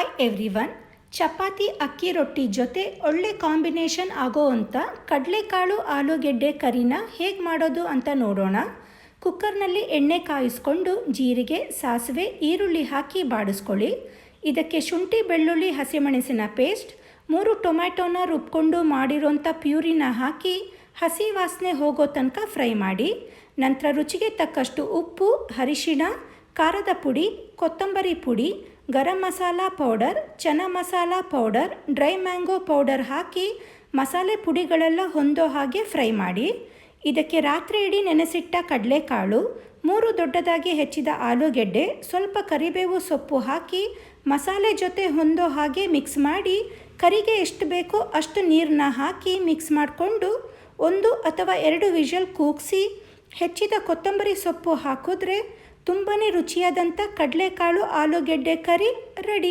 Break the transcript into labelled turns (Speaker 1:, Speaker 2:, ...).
Speaker 1: Hi everyone chapati ಅಕ್ಕಿ ರೊಟ್ಟಿ ಜೊತೆ ಒಳ್ಳೆ ಕಾಂಬಿನೇಷನ್ ಆಗೋ ಅಂಥ ಕಡಲೆಕಾಳು ಆಲೂಗೆಡ್ಡೆ ಕರಿನ ಹೇಗೆ ಮಾಡೋದು ಅಂತ ನೋಡೋಣ ಕುಕ್ಕರ್ನಲ್ಲಿ ಎಣ್ಣೆ ಕಾಯಿಸ್ಕೊಂಡು ಜೀರಿಗೆ, ಸಾಸಿವೆ, ಈರುಳ್ಳಿ ಹಾಕಿ ಬಾಡಿಸ್ಕೊಳ್ಳಿ. ಇದಕ್ಕೆ ಶುಂಠಿ, ಬೆಳ್ಳುಳ್ಳಿ, ಹಸಿಮೆಣಸಿನ ಪೇಸ್ಟ್, ಮೂರು ಟೊಮ್ಯಾಟೋನ ರುಬ್ಕೊಂಡು ಮಾಡಿರೋಂಥ ಪ್ಯೂರಿನ ಹಾಕಿ ಹಸಿ ವಾಸನೆ ಹೋಗೋ ತನಕ ಫ್ರೈ ಮಾಡಿ. ನಂತರ ರುಚಿಗೆ ತಕ್ಕಷ್ಟು ಉಪ್ಪು, ಅರಿಶಿಣ, ಖಾರದ ಪುಡಿ, ಕೊತ್ತಂಬರಿ ಪುಡಿ garam masala powder, chana masala powder, dry mango powder ಹಾಕಿ ಮಸಾಲೆ ಪುಡಿಗಳೆಲ್ಲ ಹೊಂದೋ ಹಾಗೆ ಫ್ರೈ ಮಾಡಿ. ಇದಕ್ಕೆ ರಾತ್ರಿ ಇಡೀ ನೆನೆಸಿಟ್ಟ ಕಡಲೆಕಾಳು, ಮೂರು ದೊಡ್ಡದಾಗಿ ಹೆಚ್ಚಿದ ಆಲೂಗೆಡ್ಡೆ, ಸ್ವಲ್ಪ ಕರಿಬೇವು ಸೊಪ್ಪು ಹಾಕಿ ಮಸಾಲೆ ಜೊತೆ ಹೊಂದೋ ಹಾಗೆ ಮಿಕ್ಸ್ ಮಾಡಿ ಕರಿಗೆ ಎಷ್ಟು ಬೇಕೋ ಅಷ್ಟು ನೀರನ್ನ ಹಾಕಿ ಮಿಕ್ಸ್ ಮಾಡಿಕೊಂಡು ಒಂದು ಅಥವಾ ಎರಡು ವಿಷಲ್ ಕೂಗಿಸಿ ಹೆಚ್ಚಿದ ಕೊತ್ತಂಬರಿ ಸೊಪ್ಪು ಹಾಕಿದ್ರೆ ತುಂಬಾ ರುಚಿಯಾದಂಥ ಕಡಲೆಕಾಳು ಆಲೂಗೆಡ್ಡೆ ಕರಿ ರೆಡಿ.